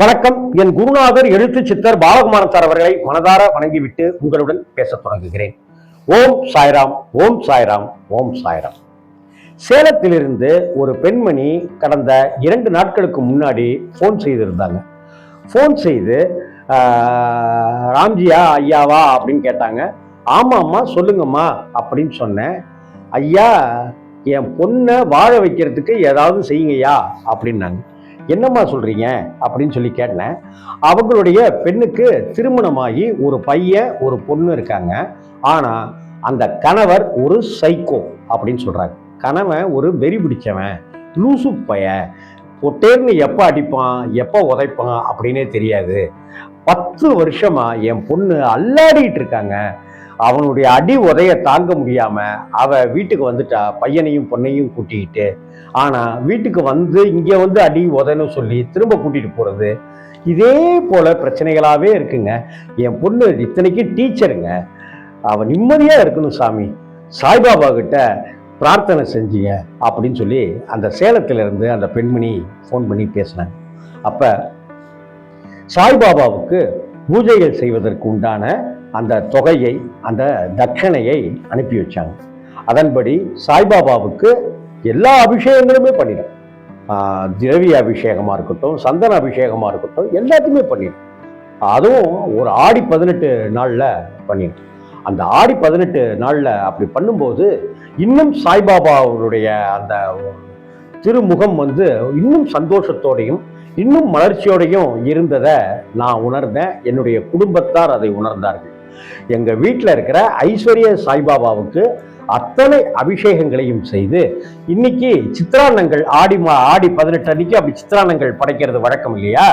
வணக்கம். என் குருநாதர் எழுத்து சித்தர் பாலகுமாரன் சார் அவர்களை மனதார வணங்கிவிட்டு உங்களுடன் பேசத் தொடங்குகிறேன். ஓம் சாய்ராம் ஓம் சாய்ராம் ஓம் சாய்ராம். சேலத்திலிருந்து ஒரு பெண்மணி கடந்த இரண்டு நாட்களுக்கு முன்னாடி ஃபோன் செய்திருந்தாங்க. ஃபோன் செய்து ராம்ஜியா ஐயாவா? அப்படின்னு கேட்டாங்க. ஆமாம்மா சொல்லுங்கம்மா அப்படின்னு சொன்னேன். ஐயா என் பொண்ணை வாழ வைக்கிறதுக்கு ஏதாவது செய்யுங்கய்யா அப்படின்னாங்க. என்னம்மா சொல்கிறீங்க அப்படின்னு சொல்லி கேட்டேன். அவங்களுடைய பெண்ணுக்கு திருமணமாகி ஒரு பையன் ஒரு பொண்ணு இருக்காங்க. ஆனால் அந்த கணவர் ஒரு சைக்கோ அப்படின்னு சொல்கிறாங்க கணவன் ஒரு வெறி பிடிச்சவன் லூசு பையன். பொட்டேர்னு எப்போ அடிப்பான் எப்போ உதைப்பான் அப்படின்னே தெரியாது. பத்து வருஷமாக என் பொண்ணு அல்லாடிட்டு இருக்காங்க. அவனுடைய அடி உதைய தாங்க முடியாம அவ வீட்டுக்கு வந்துட்டா பையனையும் பொண்ணையும் கூட்டிக்கிட்டு. ஆனா வீட்டுக்கு வந்து இங்க வந்து அடி உதைன்னு சொல்லி திரும்ப கூட்டிட்டு போறது இதே போல பிரச்சனைகளாவே இருக்குங்க. என் பொண்ணு இத்தனைக்கு டீச்சருங்க. அவ நிம்மதியா இருக்கணும் சாமி. சாய்பாபா கிட்ட பிரார்த்தனை செஞ்சீங்க அப்படின்னு சொல்லி அந்த சேலத்துல இருந்து அந்த பெண்மணி ஃபோன் பண்ணி பேசினாங்க. அப்ப சாய்பாபாவுக்கு பூஜைகள் செய்வதற்கு உண்டான அந்த தொகையை அந்த தட்சணையை அனுப்பி வச்சாங்க. அதன்படி சாய்பாபாவுக்கு எல்லா அபிஷேகங்களுமே பண்ணிடும். திரவிய அபிஷேகமாக இருக்கட்டும் சந்தன அபிஷேகமாக இருக்கட்டும் எல்லாத்தையுமே பண்ணிடும். அதுவும் ஒரு ஆடி பதினெட்டு நாளில் பண்ணிடும். அந்த ஆடி பதினெட்டு நாளில் அப்படி பண்ணும்போது இன்னும் சாய்பாபா அவருடைய அந்த திருமுகம் வந்து இன்னும் சந்தோஷத்தோடையும் இன்னும் மலர்ச்சியோடையும் இருந்ததை நான் உணர்ந்தேன். என்னுடைய குடும்பத்தார் அதை உணர்ந்தார்கள். எங்கள் வீட்டில் இருக்கிற ஐஸ்வர்ய சாய்பாபாவுக்கு அத்தனை அபிஷேகங்களையும் செய்து இன்னைக்கு சித்திரான்னங்கள் ஆடி மா ஆடி பதினெட்டு அன்னைக்கு அப்படி சித்திரான்னங்கள் படைக்கிறது வழக்கம் இல்லையா?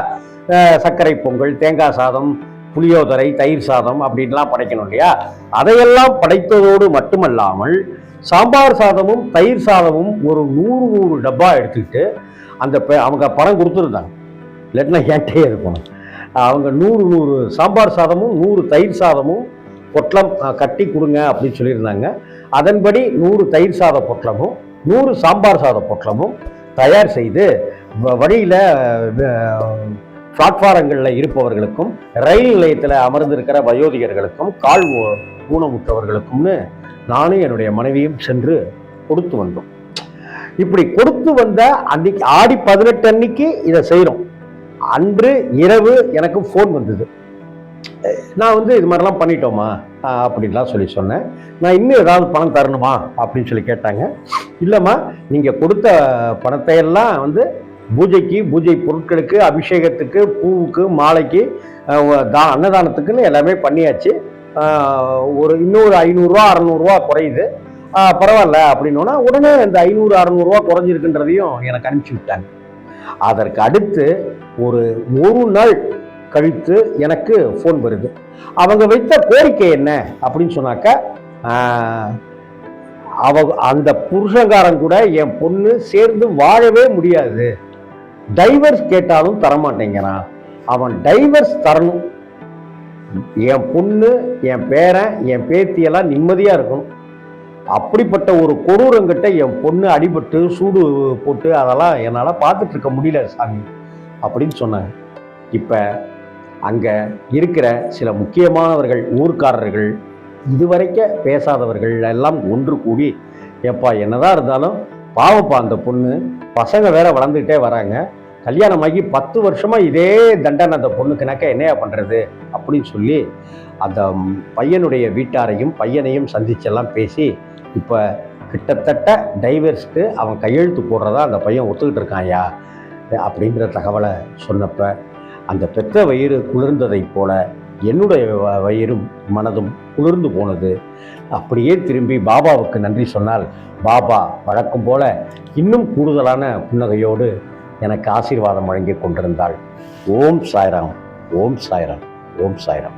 சர்க்கரை பொங்கல் தேங்காய் சாதம் புளியோதரை தயிர் சாதம் அப்படின்லாம் படைக்கணும் இல்லையா? அதையெல்லாம் படைத்ததோடு மட்டுமல்லாமல் சாம்பார் சாதமும் தயிர் சாதமும் ஒரு நூறு நூறு டப்பா எடுத்துக்கிட்டு அந்த அவங்க பணம் கொடுத்துருந்தாங்க. இல்லாட்டினா ஏன்ட்டே இருக்கணும் அவங்க நூறு நூறு சாம்பார் சாதமும் நூறு தயிர் சாதமும் பொட்டலம் கட்டி கொடுங்க அப்படின்னு சொல்லியிருந்தாங்க. அதன்படி நூறு தயிர் சாத பொட்டலமும் நூறு சாம்பார் சாத பொட்டலமும் தயார் செய்து வ- பிளாட்ஃபாரங்களில் இருப்பவர்களுக்கும் ரயில் நிலையத்தில் அமர்ந்திருக்கிற வயோதிகர்களுக்கும் கால் ஊ- ஊனமுற்றவர்களுக்கும்னு நானும் என்னுடைய மனைவியும் சென்று கொடுத்து வந்தோம். இப்படி கொடுத்து வந்த அன்னைக்கு ஆடி பதினெட்டு அன்னைக்கு இதை செய்கிறோம் அன்று இரவு எனக்கு ஃபோன் வந்தது. நான் வந்து இது மாதிரிலாம் பண்ணிட்டோமா? அப்படின்லாம் சொல்லி சொன்னேன். நான் இன்னும் ஏதாவது பணம் தரணுமா? அப்படின்னு சொல்லி கேட்டாங்க. இல்லைம்மா நீங்கள் கொடுத்த பணத்தை எல்லாம் வந்து பூஜைக்கு பூஜை பொருட்களுக்கு அபிஷேகத்துக்கு பூவுக்கு மாலைக்கு தா அன்னதானத்துக்குன்னு எல்லாமே பண்ணியாச்சு. ஒரு இன்னொரு ஐநூறுரூவா அறநூறுவா குறையுது. பரவாயில்ல அப்படின்னோன்னா உடனே இந்த ஐநூறு அறநூறுவா குறைஞ்சிருக்குன்றதையும் எனக்கு அனுப்பிச்சி விட்டாங்க. அதற்கு அடுத்து ஒரு ஒரு நாள் கழித்து எனக்கு ஃபோன் வருது. அவங்க வைத்த கோரிக்கை என்ன அப்படின்னு சொன்னாக்க அவ அந்த புருஷங்காரன் கூட என் பொண்ணு சேர்ந்து வாழவே முடியாது. டைவர்ஸ் கேட்டாலும் தரமாட்டேங்கிறான் அவன் டைவர்ஸ் தரணும். என் பொண்ணு என் பேரன் என் பேத்தியெல்லாம் நிம்மதியாக இருக்கணும். அப்படிப்பட்ட ஒரு கொடூரங்கிட்ட என் பொண்ணு அடிபட்டு சூடு போட்டு அதெல்லாம் என்னால் பார்த்துட்டு இருக்க முடியல சாமி அப்படின்னு சொன்னாங்க. இப்போ அங்கே இருக்கிற சில முக்கியமானவர்கள் ஊர்க்காரர்கள் இதுவரைக்க பேசாதவர்கள் எல்லாம் ஒன்று கூடி எப்பா என்னதான் இருந்தாலும் பாவப்பா அந்த பொண்ணு. பசங்க வேற வளர்ந்துக்கிட்டே வராங்க. கல்யாணமாகி பத்து வருஷமாக இதே தண்டனை அந்த பொண்ணுக்குனாக்க என்னையா பண்ணுறது அப்படின்னு சொல்லி அந்த பையனுடைய வீட்டாரையும் பையனையும் சந்திச்செல்லாம் பேசி இப்போ கிட்டத்தட்ட டைவர்ஸ்க்கு அவன் கையெழுத்து போடுறதா அந்த பையன் ஒத்துக்கிட்டு இருக்கான்யா அப்படிங்கிற தகவலை சொன்னப்ப அந்த பெத்த வயிறு குளிர்ந்ததைப் போல என்னுடைய வயிறும் மனதும் குளிர்ந்து போனது. அப்படியே திரும்பி பாபாவுக்கு நன்றி சொன்னால் பாபா வழக்கம் போல இன்னும் கூடுதலான புன்னகையோடு எனக்கு ஆசீர்வாதம் வழங்கி கொண்டிருந்தாள். ஓம் சாய்ராம் ஓம் சாய்ராம் ஓம் சாய்ராம்.